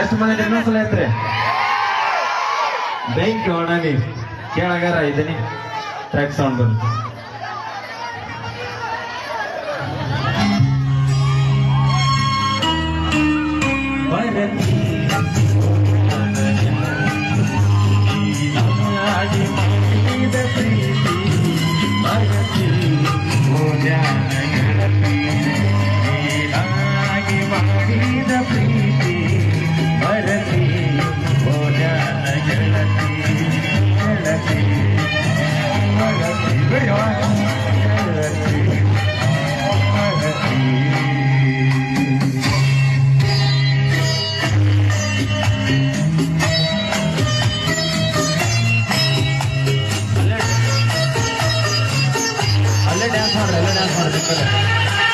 ಎಷ್ಟು ಮಂದಿ ಇನ್ನೊಂದ್ಸಲ ಐತ್ರಿ ಬೆಂಕಿ ಒಣಗಿ ಕೇಳಗಾರ ಇದೀನಿ ಟ್ರ್ಯಾಕ್ ಸೌಂಡ್ ಬಂದು dance for them. Let's dance for them.